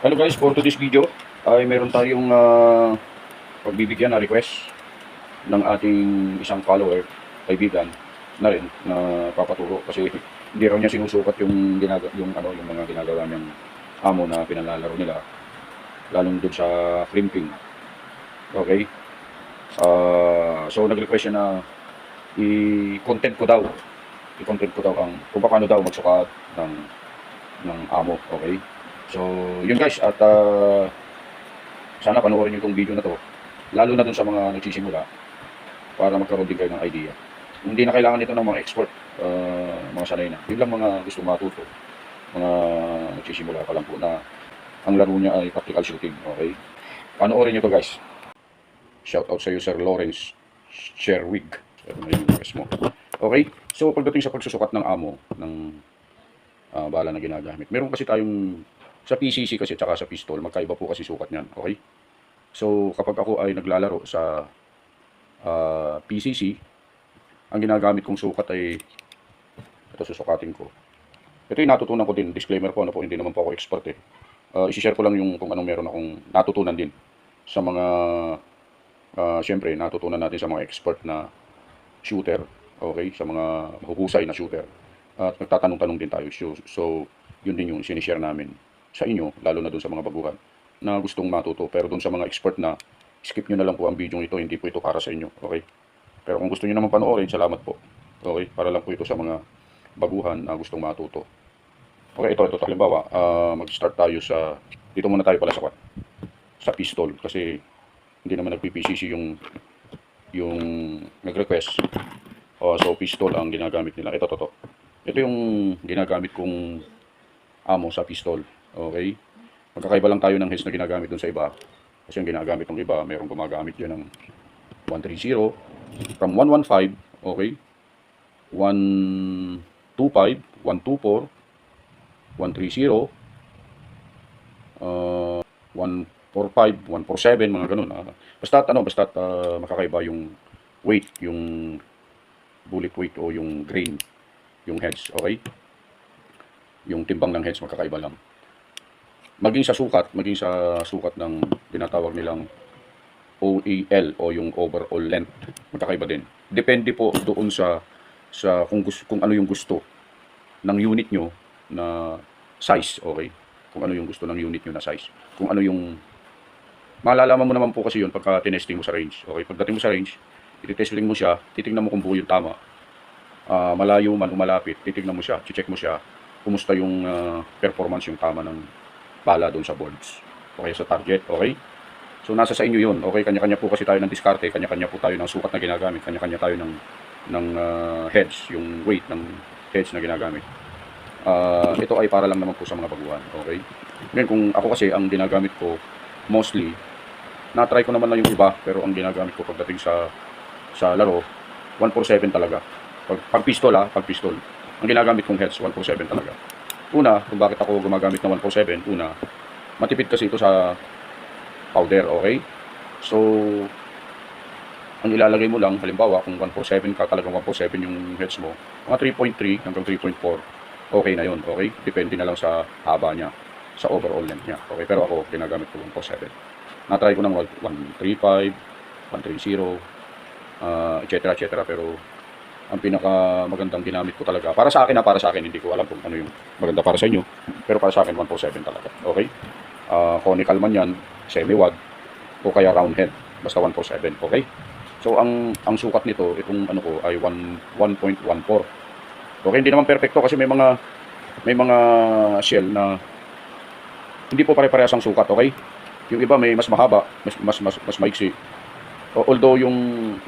Hello guys, for today's video ay meron tayong ah, pagbibigyan na request ng ating isang follower, kaibigan na rin na papaturo kasi hindi raw niya sinusukat yung ginaga, yung ano yung mga ginagawa niyang amo na pinalalaro nila lalong doon sa crimping. Okay? Ah, so nag-request siya na i-content ko daw i-content ko daw ang kung paano daw magsukat ng ng amo, okay? So, yun guys, at ah, sana panoorin niyo itong video na to, lalo na dun sa mga nagsisimula, para magkaroon din kayo ng idea. Hindi na kailangan ito ng mga expert, ah, mga sanay na. Yun lang mga gusto matuto, mga nagsisimula pa lang po na ang laro niya ay practical shooting, okay? Panoorin niyo to guys. Shout out sa iyo, Sir Lawrence Sherwig. Yung request mo? Okay? So, pagdating sa pagsusukat ng amo, ng ah, bala na ginagamit. Meron kasi tayong sa PCC kasi tsaka sa pistol, magkaiba po kasi sukat niyan. Okay? So, kapag ako ay naglalaro sa ah, PCC, ang ginagamit kong sukat ay ito susukatin ko. Ito yung natutunan ko din. Disclaimer po, ano po, hindi naman po ako expert eh. Uh, isi-share ko lang yung kung anong meron akong natutunan din sa mga ah, syempre natutunan natin sa mga expert na shooter, okay, sa mga mahusay na shooter. At nagtatanong-tanong din tayo. So, so yun din yung sinishare namin sa inyo, lalo na dun sa mga baguhan na gustong matuto. Pero dun sa mga expert na skip nyo na lang po ang video ito, hindi po ito para sa inyo, okay? Pero kung gusto nyo naman panoorin, salamat po. Okay, para lang po ito sa mga baguhan na gustong matuto. Okay, ito, ito, ito. halimbawa, ah, mag-start tayo sa, dito muna tayo pala sa kwat, sa pistol, kasi hindi naman nagpi-PCC yung yung nag-request. Oh, so pistol ang ginagamit nila. Ito, to, to. Ito yung ginagamit kong amo sa pistol. Okay? Magkakaiba lang tayo ng heads na ginagamit dun sa iba. Kasi yung ginagamit ng iba, mayroong gumagamit yun ng 130 from 115, okay? 125, 124, 130, uh, 145, 147, mga ganun. ah. basta ano, basta uh, makakaiba yung weight, yung bullet weight o yung grain, yung heads, okay? Yung timbang ng heads magkakaiba lang. Maging sa sukat, maging sa sukat ng tinatawag nilang OEL o yung overall length, magkakaiba din. Depende po doon sa sa kung gusto, kung ano yung gusto ng unit nyo na size, okay? Kung ano yung gusto ng unit nyo na size. Kung ano yung malalaman mo naman po kasi yun pagka tinesting mo sa range. Okay, pagdating mo sa range, ititesting mo siya, titingnan mo kung buo yung tama. Ah, malayo man o malapit, titingnan mo siya, check mo siya, kumusta yung ah, performance yung tama ng bala doon sa boards. Okay, sa target, okay? So nasa sa inyo yun. Okay, kanya-kanya po kasi tayo ng diskarte, kanya-kanya po tayo ng sukat na ginagamit, kanya-kanya tayo ng ng ah, heads, yung weight ng heads na ginagamit. Ah, ito ay para lang naman po sa mga baguhan, okay? Ngayon kung ako kasi ang ginagamit ko mostly na-try ko naman na yung iba pero ang ginagamit ko pagdating sa sa laro 147 talaga. Pag, pag pistol ah, pag pistol. Ang ginagamit kong heads 147 talaga. Una, kung bakit ako gumagamit ng 147, una, matipid kasi ito sa powder, okay? So, ang ilalagay mo lang, halimbawa, kung 147 ka, talagang 147 yung heads mo, mga 3.3 hanggang 3.4, okay na yun, okay? Depende na lang sa haba niya, sa overall length niya, okay? Pero ako, ginagamit ko 147. Na-try ko ng 135, 130, uh, etc. etc. Pero, ang pinaka magandang ginamit ko talaga, para sa akin na para sa akin, hindi ko alam kung ano yung maganda para sa inyo, pero para sa akin, 147 talaga, okay? Ah, conical man yan, semi-wad, o kaya round head, basta 147, okay? So ang ang sukat nito, itong ano ko ay 1 1.14. Okay, hindi naman perfecto kasi may mga may mga shell na hindi po pare-parehas ang sukat, okay? Yung iba may mas mahaba, mas mas mas, mas maiksi. Although yung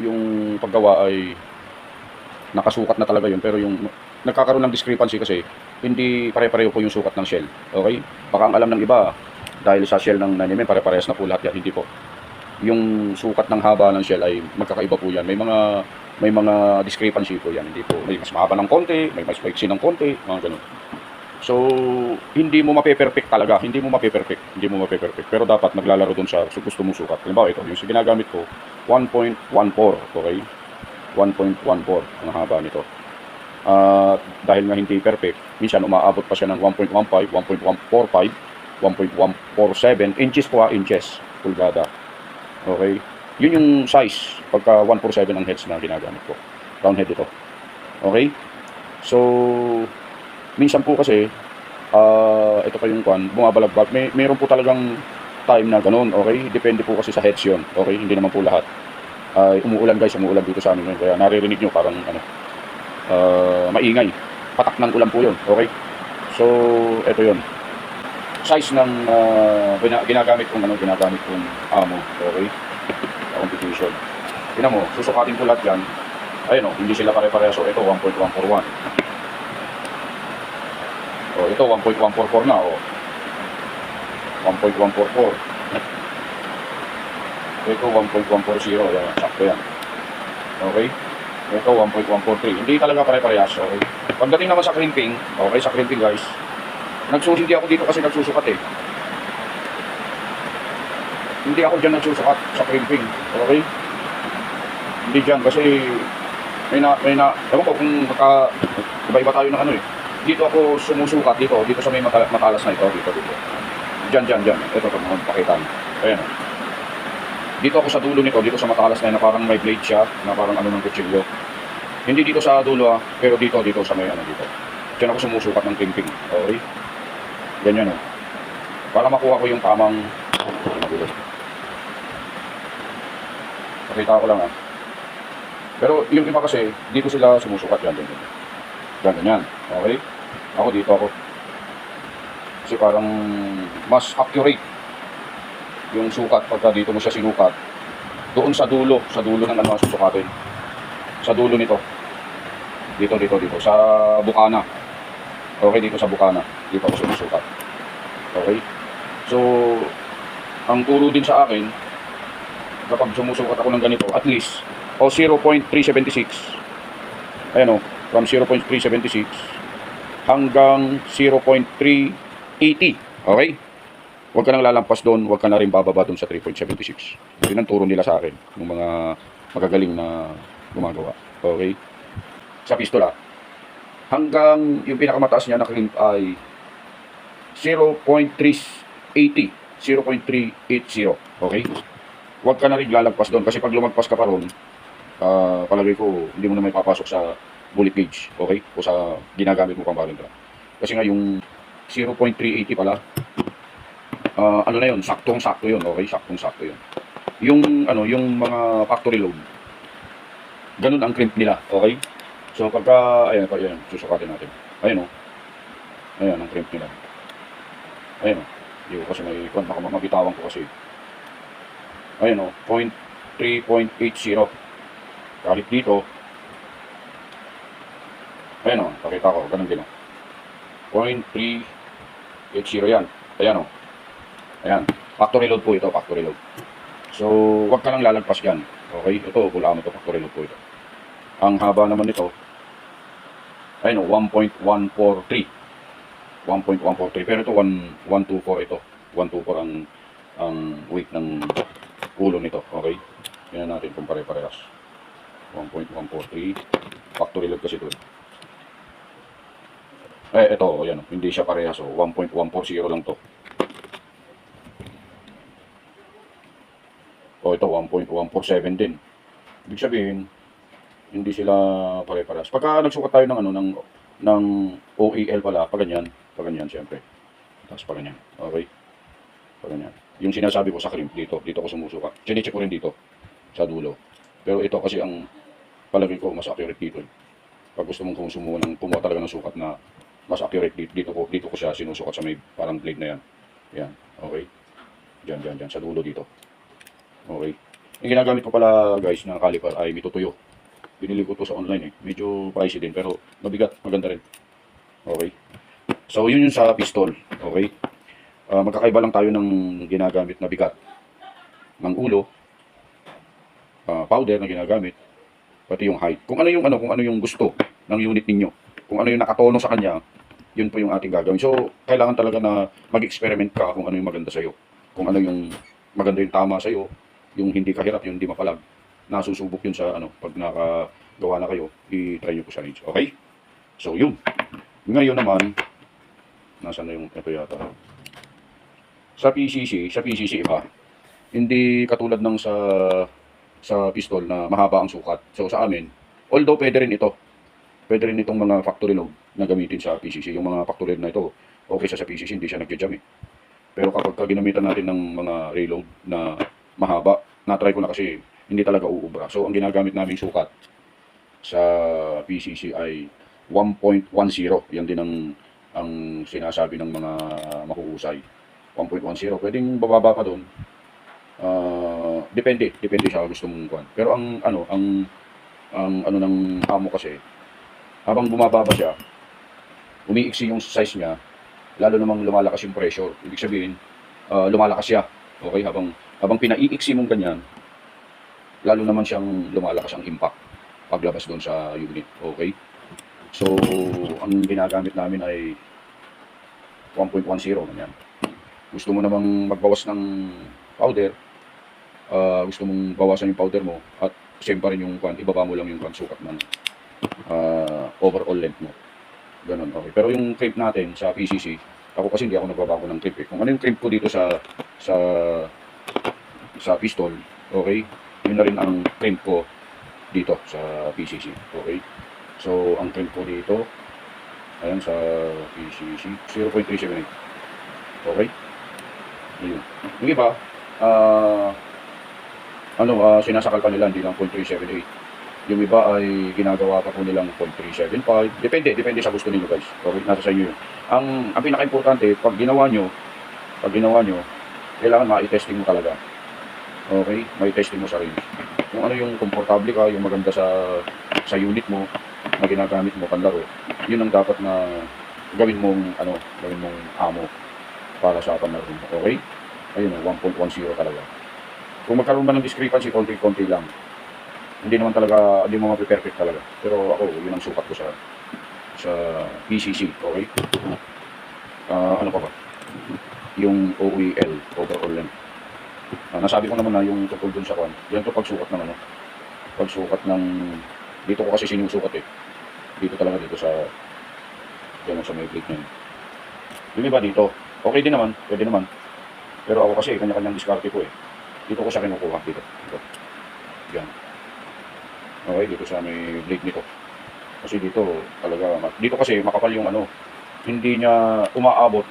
yung paggawa ay nakasukat na talaga yun pero yung nagkakaroon ng discrepancy kasi hindi pare-pareho po yung sukat ng shell. Okay? Baka ang alam ng iba dahil sa shell ng nanime pare-parehas na po lahat yan, hindi po yung sukat ng haba ng shell ay magkakaiba po yan. May mga may mga discrepancy po yan. Hindi po may mas mahaba ng konti, may mas maiksi ng konti, mga ganun. So, hindi mo mape-perfect talaga. Hindi mo mape-perfect. Hindi mo mape-perfect. Pero dapat naglalaro dun sa gusto mong sukat. Halimbawa ito, yung ginagamit ko, 1.14. Okay? 1.14 ang haba nito. Ah, dahil nga hindi perfect, minsan umaabot pa siya ng 1.15, 1.145, 1.147 inches po ha, inches, pulgada. Okay? Yun yung size pagka 147 ang heads na ginagamit ko. Round head ito. Okay? So, minsan po kasi, ah ito pa yung kwan, bumabalagbag. May, meron po talagang time na ganun, okay? Depende po kasi sa heads yun, okay? Hindi naman po lahat. Ay, umuulan guys, umuulan dito sa amin ngayon. Kaya naririnig nyo parang, ano, ah, maingay. Patak ng ulan po yun, okay? So, ito yun. Size ng gina- ginagamit kong, ano, ginagamit kong amo, okay? Competition. Tingnan mo, susukatin ko lahat yan. Ayun o, hindi sila pare-pareho. So, ito 1.141. O, ito 1.144 na o. 1.144. Ito 1.140. Yan, sakto. Okay? Ito 1.143. Hindi talaga pare-parehas. Okay? Pagdating naman sa crimping, okay, sa crimping guys, nagsus hindi ako dito kasi nagsusukat eh. Hindi ako dyan nagsusukat sa crimping. Okay? Hindi dyan kasi may na, may na, ewan ko kung maka, iba-iba tayo ng ano eh. Dito ako sumusukat dito, dito sa may mata, matalas na ito, dito, dito. Dyan, dyan, dyan. Ito, ito, pakita niyo. Ayan o. Dito ako sa dulo nito, dito sa matalas na yun, na parang may blade siya, na parang ano ng kutsilyo. Hindi dito sa dulo ah, pero dito, dito sa may ano dito. Diyan ako sumusukat ng crimping. Okay? Ganyan o. Para makuha ko yung tamang magulo. Pakita ko lang ah. Pero yung iba kasi, dito sila sumusukat yan. Ganyan, ganyan. ganyan. Okay? Ako dito ako. Kasi parang mas accurate yung sukat pagka dito mo siya sinukat. Doon sa dulo, sa dulo ng ano susukatin. Sa dulo nito. Dito, dito, dito. Sa bukana. Okay, dito sa bukana. Dito ako sumusukat. Okay? So, ang turo din sa akin, kapag sumusukat ako ng ganito, at least, o 0.376. Ayan o, from 0.376 hanggang 0.380. Okay? Huwag ka nang lalampas doon, huwag ka na rin bababa doon sa 3.76. Yun ang turo nila sa akin, ng mga magagaling na gumagawa. Okay? Sa pistola. Hanggang yung pinakamataas niya na crimp ay 0.380. 0.380. Okay? Huwag ka na rin lalagpas doon kasi pag lumagpas ka pa ron, ah, palagay ko hindi mo na may papasok sa bullet gauge. Okay? O sa ginagamit mo pang barrel. Kasi nga yung 0.380 pala, ah, ano na yun, saktong-sakto yun. Okay? Saktong-sakto yun. Yung, ano, yung mga factory load, ganun ang crimp nila. Okay? So pagka, ayan, ayan, susukatin natin. Ayan o. Ayan ang crimp nila. Ayan o. Hindi ko kasi may, kung baka mabitawan ko kasi. Ayan o, 0.3.80. Kahit dito, ayan o, pakita ko, ganun din o. 0.380 yan. Ayan o. Ayan. Factory load po ito, factory load. So, wag ka lang lalagpas yan. Okay? Ito, kula mo ito, factory load po ito. Ang haba naman nito, ayun o, 1.143. 1.143. Pero ito, 1, 124 ito. 124 ang, ang weight ng ulo nito. Okay? Tingnan natin kung pare-parehas. 1.143. Factory load kasi ito. Eh, ito, o, yan o. Hindi siya parehas. O, 1.140 lang to. Ito, 1.147 din. Ibig sabihin, hindi sila pare-parehas. Pagka nagsukat tayo ng ano ng ng OEL pala, pag ganyan, pag ganyan siyempre. Tapos pag ganyan. Okay? Pag ganyan. Yung sinasabi ko sa crimp dito, dito ko sumusukat. Chinecheck ko rin dito sa dulo. Pero ito kasi ang palagay ko mas accurate dito. eh. Pag gusto mong kumusumo ng kumuha talaga ng sukat na mas accurate dito, dito ko dito ko siya sinusukat sa may parang blade na yan. Yan. Okay? Diyan, diyan, diyan. Sa dulo dito. Okay? Yung ginagamit ko pala guys na caliper ay mitutuyo. Binili ko to sa online eh. Medyo pricey din pero mabigat, maganda rin. Okay? So yun yung sa pistol. Okay? Ah, magkakaiba lang tayo ng ginagamit na bigat ng ulo, ah, powder na ginagamit, pati yung height. Kung ano yung ano, kung ano yung gusto ng unit ninyo, kung ano yung nakatono sa kanya, yun po yung ating gagawin. So, kailangan talaga na mag-experiment ka kung ano yung maganda sa'yo. Kung ano yung maganda yung tama sa'yo, yung hindi kahirap, yung hindi mapalag. Nasusubok yun sa ano, pag nakagawa na kayo, i-try nyo po sa range. Okay? So, yun. Ngayon naman, nasa na yung, ito yata. sa PCC, sa PCC iba. Hindi katulad ng sa sa pistol na mahaba ang sukat. So sa amin, although pwede rin ito, pwede rin itong mga factory load na gamitin sa PCC. Yung mga factory load na ito, okay sa PCC, hindi siya nag-jam eh. Pero kapag ka ginamitan natin ng mga reload na mahaba, na-try ko na kasi hindi talaga uubra. So ang ginagamit namin sukat sa PCC ay 1.10. Yan din ang ang sinasabi ng mga mahuhusay. 1.10. Pwedeng bababa pa doon. Ah, depende, depende sa gusto mong kuan. Pero ang ano, ang ang ano ng amo kasi habang bumababa siya, umiiksi yung size niya, lalo namang lumalakas yung pressure. Ibig sabihin, ah, lumalakas siya. Okay, habang habang pinaiiksi mong ganyan, lalo naman siyang lumalakas ang impact paglabas doon sa unit. Okay? So, ang ginagamit namin ay 1.10 ganyan. Gusto mo namang magbawas ng powder, ah, gusto mong bawasan yung powder mo at same pa rin yung kwan, ibaba mo lang yung kwan sukat ng ah, overall length mo. Ganun, okay. Pero yung crimp natin sa PCC, ako kasi hindi ako nagbabago ng crimp eh. Kung ano yung crimp ko dito sa sa sa pistol, okay? Yun na rin ang crimp ko dito sa PCC, okay? So, ang crimp ko dito, ayan sa PCC, 0.378. Okay? Ayun. Yung iba, ah, ano, ah, sinasakal pa nila, hindi lang 0.378. Yung iba ay ginagawa pa po nilang 0.375. Depende, depende sa gusto ninyo guys. Okay, nasa sa inyo yun. Ang, ang pinaka-importante, pag ginawa nyo, pag ginawa nyo, kailangan ma-testing mo talaga. Okay? May testing mo sa range. Kung ano yung komportable ka, yung maganda sa sa unit mo na ginagamit mo panlaro, yun ang dapat na gawin mong ano, gawin mong amo para sa panlaro mo. Okay? Ayun, oh, 1.10 talaga. Kung magkaroon ba ng discrepancy, konti-konti lang. Hindi naman talaga, hindi mo mapiperfect talaga. Pero ako, yun ang sukat ko sa sa PCC, okay? Ah, ano pa ba? Yung OEL, overall length. Ah, nasabi ko naman na yung tungkol dun sa kwan. Yan to pagsukat ng ano. Pagsukat ng dito ko kasi sinusukat eh. Dito talaga dito sa yan sa may plate niyan. Yung iba dito, okay din naman, pwede naman. Pero ako kasi kanya-kanyang diskarte ko eh. Dito ko siya kinukuha dito. Dito. Yan. Okay, dito sa may blade nito. Kasi dito talaga dito kasi makapal yung ano. Hindi niya umaabot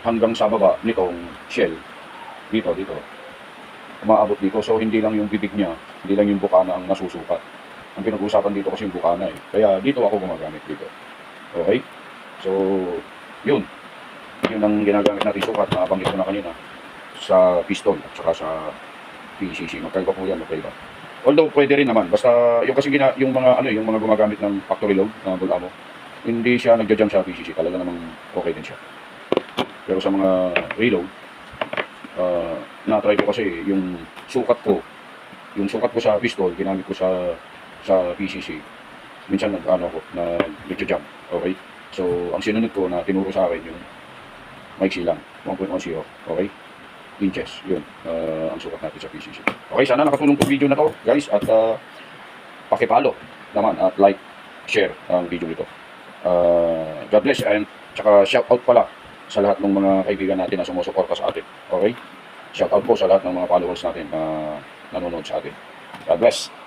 hanggang sa baba nitong shell. Dito, dito umaabot dito. So, hindi lang yung bibig niya, hindi lang yung bukana ang nasusukat. Ang pinag-uusapan dito kasi yung bukana eh. Kaya dito ako gumagamit dito. Okay? So, yun. Yun ang ginagamit natin sukat na banggit ko na kanina sa piston at saka sa PCC. Magkaiba po yan, magkaiba. Although pwede rin naman, basta yung kasi gina, yung mga ano yung mga gumagamit ng factory load na bulamo, hindi siya nagja-jam sa PCC, talaga namang okay din siya. Pero sa mga reload, uh, na-try ko kasi yung sukat ko, yung sukat ko sa pistol, ginamit ko sa sa PCC. Minsan nag-ano ako, na nagja-jump. Okay? So, ang sinunod ko na tinuro sa akin yung maiksi lang, 1.10. Okay? Inches. Yun. uh, ang sukat natin sa PCC. Okay, sana nakatulong tong video na to, guys. At uh, pakipalo naman at like, share ang video nito. Uh, God bless and tsaka shout out pala sa lahat ng mga kaibigan natin na sumusuporta sa atin. Okay? Shout out po sa lahat ng mga followers natin na nanonood sa atin. God bless.